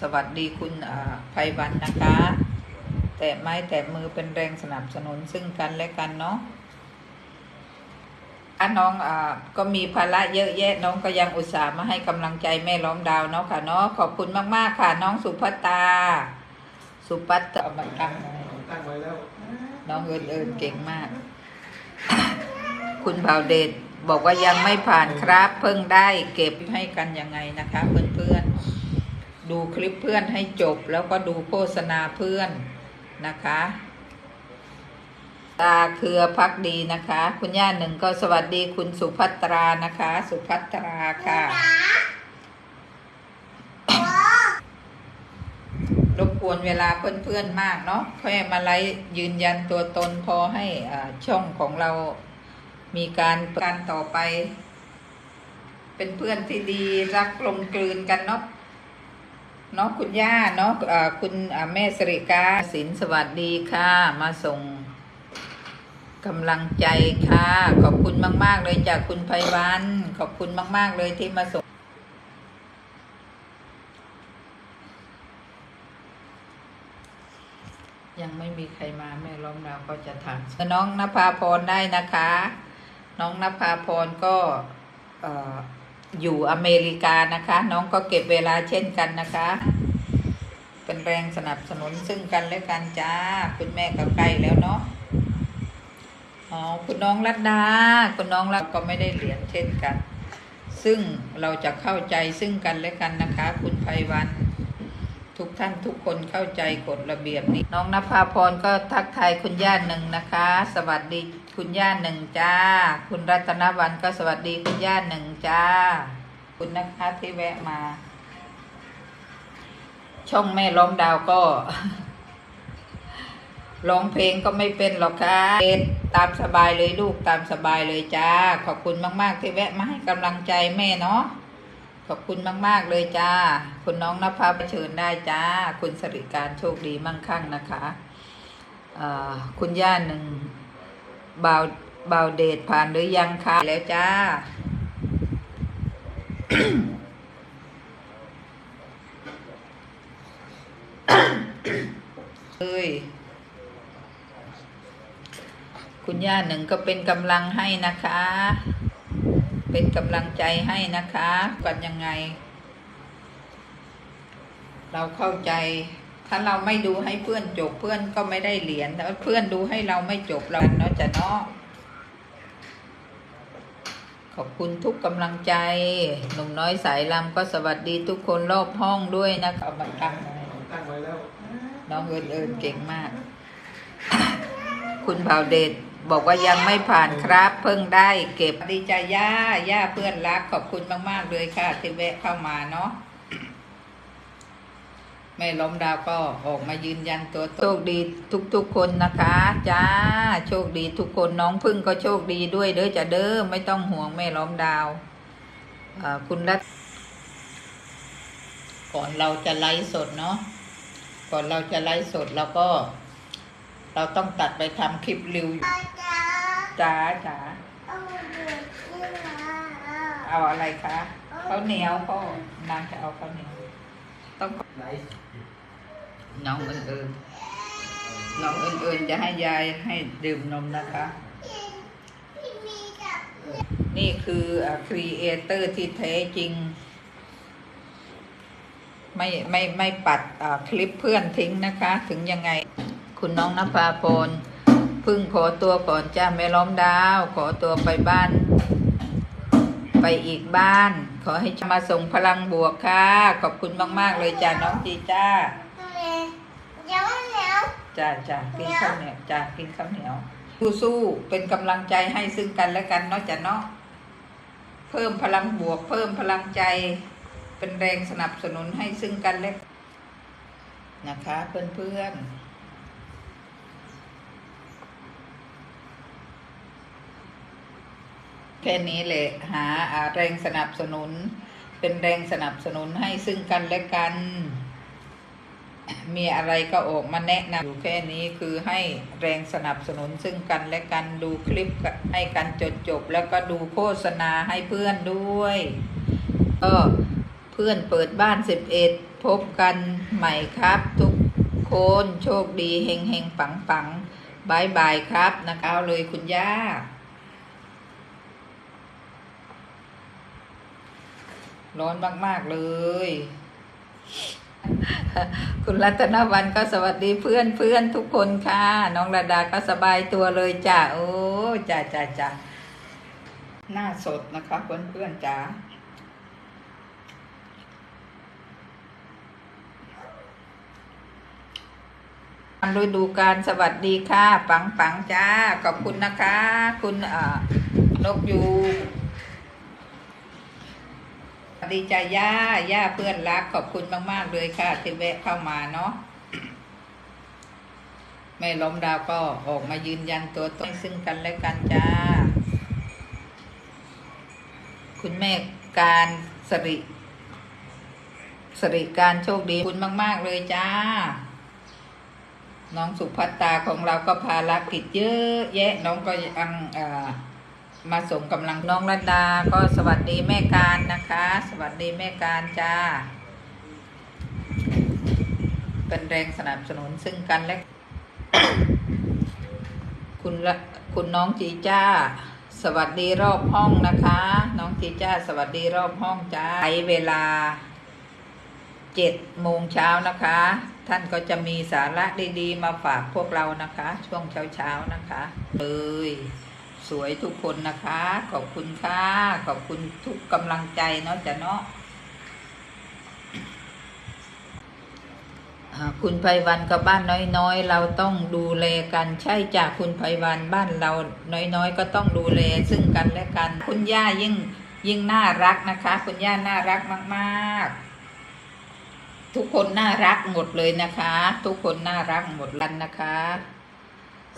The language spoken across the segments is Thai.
สวัสดีคุณอ่าไพวันนะคะ แต่ไม้แต่มือเป็นแรงสนับสนุนซึ่งกันและกันเนาะอะน้องอ่าก็มีภาระเยอะแยะน้องก็ยังอุตส่าห์มาให้กำลังใจแม่ล้อมดาวเนาะค่ะเนาะขอบคุณมากๆค่ะ น้องสุภัตตา สุภัตตาเอามาตั้งตั้งไว้แล้ว น้องเอิญเอิญเก่งมาก คุณเผาเดชบอกว่ายังไม่ผ่านครับ เพิ่งได้เก็บให้กันยังไงนะคะ เพื่อนๆ ดูคลิปเพื่อนให้จบแล้วก็ดูโฆษณาเพื่อนนะคะ ตาเครือพักดีนะคะ คุณย่าหนึ่งก็สวัสดีคุณสุภัตรานะคะ สุภัตราค่ะรบกวนเวลาเพื่อนๆมากเนาะแค่มาไลฟ์ยืนยันตัวตนพอให้อ่าช่องของเรามีการการต่อไป เป็นเพื่อนที่ดีรักกลมกลืนกันเนาะ เนาะคุณย่าเนาะอ่าคุณแม่สริกาสินสวัสดีค่ะ มาส่งกำลังใจค่ะ ขอบคุณมาก ๆ เลยจากคุณไพวัน ขอบคุณมาก ๆ เลยที่มาส่งยังไม่มีใครมาแม่ล้อมดาวก็จะถามน้องนภาพรได้นะคะ น้องนภาพรก็เอ่อ อยู่อเมริกานะคะ น้องก็เก็บเวลาเช่นกันนะคะ เป็นแรงสนับสนุนซึ่งกันและกันจ้า คุณแม่ก็ใกล้แล้วเนาะอ๋อคุณน้องรัตดาคุณน้องรัตก็ไม่ได้เหรียญเช่นกัน ซึ่งเราจะเข้าใจซึ่งกันและกันนะคะ คุณไพวัน ทุกท่านทุกคนเข้าใจกฎระเบียบนี้ น้องนภาพรก็ทักทายคุณย่าหนึ่งนะคะ สวัสดีคุณย่าหนึ่งจ้า คุณรัตนวันก็สวัสดีคุณย่าหนึ่งจ้า คุณนะคะที่แวะมา ช่องแม่ล้อมดาวก็ร้องเพลงก็ไม่เป็นหรอกค่ะตามสบายเลยลูกตามสบายเลยจ้า ขอบคุณมาก ๆ ที่แวะมาให้กำลังใจแม่เนาะ ขอบคุณมาก ๆ เลยจ้า คุณน้องนภาเชิญได้จ้า คุณสริการโชคดีมั่งคั่งนะคะคุณย่าหนึ่งบาวบาวเดทผ่านหรือยังคะแล้วจ้า เอ้ยคุณย่าหนึ่งก็เป็นกำลังให้นะคะ เป็นกำลังใจให้นะคะกันยังไง เราเข้าใจ ถ้าเราไม่ดูให้เพื่อนจบเพื่อนก็ไม่ได้เหรียญแต่ว่าเพื่อนดูให้เราไม่จบเราเนาะจะเนาะขอบคุณทุกกำลังใจหนุ่มน้อยสายลำก็สวัสดีทุกคนรอบห้องด้วยนะคะเอามาตั้งไว้ตั้งไว้แล้ว น้องเอิญเอิญเก่งมาก คุณเผาเดช บอกว่ายังไม่ผ่านครับ เพิ่งได้เก็บดีใจย่าย่าเพื่อนรักขอบคุณมาก ๆ เลยค่ะ ที่แวะเข้ามาเนาะแม่ล้มดาวก็ออกมายืนยันตัวโชคดีทุก ๆ คนนะคะจ้าโชคดีทุกคนน้องพึ่งก็โชคดีด้วยเด้อจะเด้อไม่ต้องห่วงแม่ล้มดาวคุณรัตก่อนเราจะไลฟ์สดเนาะก่อนเราจะไลฟ์สดเราก็ เราต้องตัดไปทำคลิปรีวิวจ๋าจ๋าเอาอะไรคะข้าวเหนียวก็นางจะเอาข้าวเหนียวต้องไลฟ์น้องเอิญเอิญน้องเอิญเอิญจะให้ยายให้ดื่มนมนะคะ นี่คือครีเอเตอร์ที่แท้จริง ไม่ไม่ไม่ปัดอ่าคลิปเพื่อนทิ้งนะคะ ถึงยังไง คุณน้องนภาพลพึ่งขอตัวก่อนจ้าแม่ล้อมดาว ขอตัวไปบ้าน ไปอีกบ้าน ขอให้มาส่งพลังบวกค่ะ ขอบคุณมาก ๆ เลยจ้าน้องจีจ้าจ้าจ้ากินข้าวเหนียวจ้ากินข้าวเหนียวสู้ๆเป็นกำลังใจให้ซึ่งกันและกันเนาะจ้ะเนาะเพิ่มพลังบวก เพิ่มพลังใจ เป็นแรงสนับสนุนให้ซึ่งกันและนนะคะเพื่อนๆ แค่นี้แหละหาแรงสนับสนุน เป็นแรงสนับสนุนให้ซึ่งกันและกัน มีอะไรก็ออกมาแนะนำอยู่แค่นี้คือให้แรงสนับสนุนซึ่งกันและกันดูคลิปให้กันจนจบ แล้วก็ดูโฆษณาให้เพื่อนด้วยก็เพื่อนเปิดบ้านสิบเอ็ดพบกันใหม่ครับ ทุกคนโชคดีเฮงเฮงปังปังบายบายครับนะคะเลยคุณย่า ร้อนมาก ๆ เลย คุณรัตนวันก็สวัสดีเพื่อนเพื่อนทุกคนค่ะ น้องระดาก็สบายตัวเลยจ้ะโอ้จ้ะจ้ะจ้ะหน้าสดนะคะเพื่อนเพื่อนจ้าฤดูการสวัสดีค่ะ ปังปังจ้า ขอบคุณนะคะ คุณเอ่อนกยู ดีจ้าย่าย่าเพื่อนรักขอบคุณมาก ๆ เลยค่ะ ที่แวะเข้ามาเนาะแม่ล้มดาวก็ออกมายืนยันตัวตนซึ่งกันและกันจ้า คุณแม่การสริสริการโชคดีคุณมาก ๆ เลยจ้า น้องสุภัตตาของเราก็ภารกิจเยอะ แยะน้องก็ยังอ่อ มาส่งกำลังน้องรัตดา ก็สวัสดีแม่การนะคะ สวัสดีแม่การจ้า เป็นแรงสนับสนุนซึ่งกันและคุณคุณน้องจีจ้า สวัสดีรอบห้องนะคะ น้องจีจ้า สวัสดีรอบห้องจ้าใช้เวลาเจ็ดโมงเช้านะคะ ท่านก็จะมีสาระดีๆ มาฝากพวกเรานะคะ ช่วงเช้าๆนะคะเลย สวยทุกคนนะคะ ขอบคุณค่ะ ขอบคุณทุกกำลังใจเนาะจ้ะเนาะคุณไพวันกับบ้านน้อยๆ เราต้องดูแลกันใช่จากคุณไพวันบ้านเราน้อยๆ ก็ต้องดูแลซึ่งกันและกัน คุณย่ายิ่งยิ่งน่ารักนะคะ คุณย่าน่ารักมากๆ ทุกคนน่ารักหมดเลยนะคะ ทุกคนน่ารักหมดลันนะคะ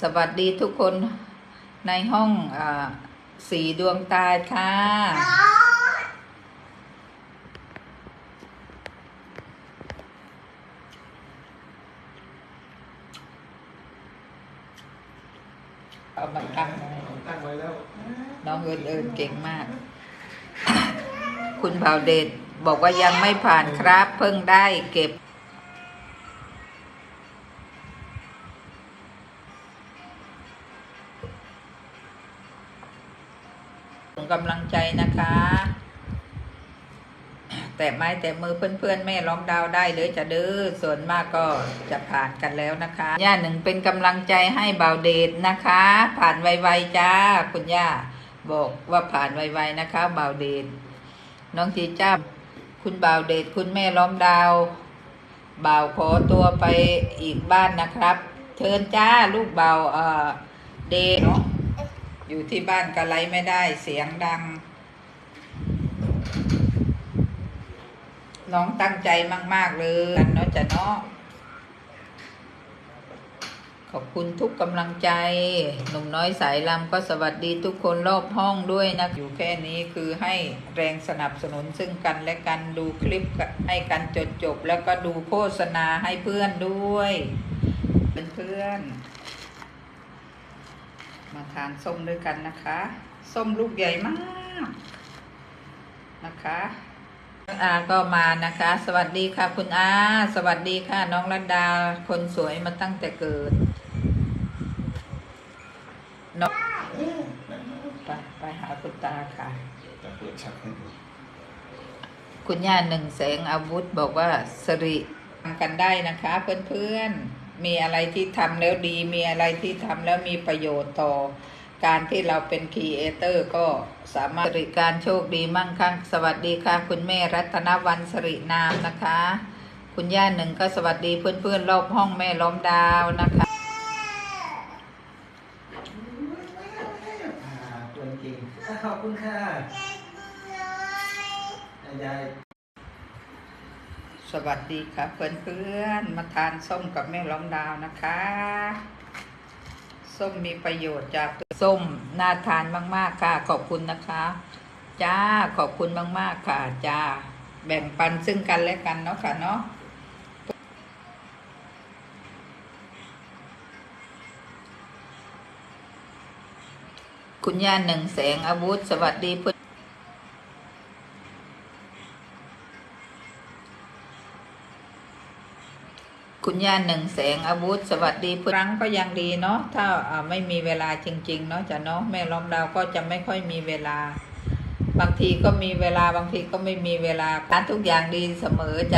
สวัสดีทุกคน ในห้องอสีดวงตาค่ะ เอามาตั้งตั้งไว้แล้ว น้องเอิญเอิญเก่งมาก คุณเผาเดชบอกว่ายังไม่ผ่านครับ เพิ่งได้เก็บ แต่ไม้แต่มือเพื่อนๆ แม่ร้องดาวได้เลยจะเด้อส่วนมากก็จะผ่านกันแล้วนะคะย่าหนึ่งเป็นกำลังใจให้บ่าวเดชนะคะ ผ่านไวๆจ้าคุณย่าบอกว่าผ่านไวๆนะคะบ่าวเดชน้องจีจ้าคุณบ่าวเดชคุณแม่ล้อมดาวบ่าวขอตัวไปอีกบ้านนะครับ เชิญจ้าลูกบ่าวเอ่อเดชเนาะอยู่ที่บ้านกะไรไม่ได้เสียงดัง น้องตั้งใจมาก ๆ เลยกันเนาะจะเนาะขอบคุณทุกกำลังใจ หนุ่มน้อยสายลำก็สวัสดีทุกคนรอบห้องด้วยนะ อยู่แค่นี้คือให้แรงสนับสนุนซึ่งกันและกันดูคลิปให้กันจดจบ แล้วก็ดูโฆษณาให้เพื่อนด้วยเป็นเพื่อนมาทานส้มด้วยกันนะคะ ส้มลูกใหญ่มากนะคะ อาก็มานะคะ สวัสดีค่ะ คุณอาสวัสดีค่ะ น้องรัตดาคนสวยมาตั้งแต่เกิดน้องไปไปหาคุณตาค่ะจะเปิดชักให้ดูคุณย่าหนึ่งแสงอาวุธบอกว่าสริทำกันได้นะคะ เพื่อนๆมีอะไรที่ทำแล้วดี มีอะไรที่ทำแล้วมีประโยชน์ต่อ การที่เราเป็นครีเอเตอร์ก็สามารถสริการโชคดีมั่งคั่งสวัสดีค่ะ คุณแม่รัตนวันสรินามนะคะ คุณย่าหนึ่งก็สวัสดีเพื่อนๆรอบห้องแม่ล้อมดาวนะคะอ่าตัวจริงอะขอบคุณค่ะยายสวัสดีครับเพื่อนๆมาทานส้มกับแม่ล้อมดาวนะคะ ส้มมีประโยชน์จากส้มน่าทานมาก ๆ ค่ะ ขอบคุณนะคะ จ้าขอบคุณมาก ๆ ค่ะ จ้า แบ่งปันซึ่งกันและกันเนาะค่ะเนาะคุณย่าหนึ่งแสงอาวุธ สวัสดีเพื่อน คุณย่าหนึ่งแสงอาวุธ สวัสดีครั้งก็ยังดีเนาะถ้าไม่มีเวลาจริง ๆ เนาะจ้ะเนาะแม่ล้อมดาวก็จะไม่ค่อยมีเวลา บางทีก็มีเวลาบางทีก็ไม่มีเวลาการทุกอย่างดีเสมอจ้ะ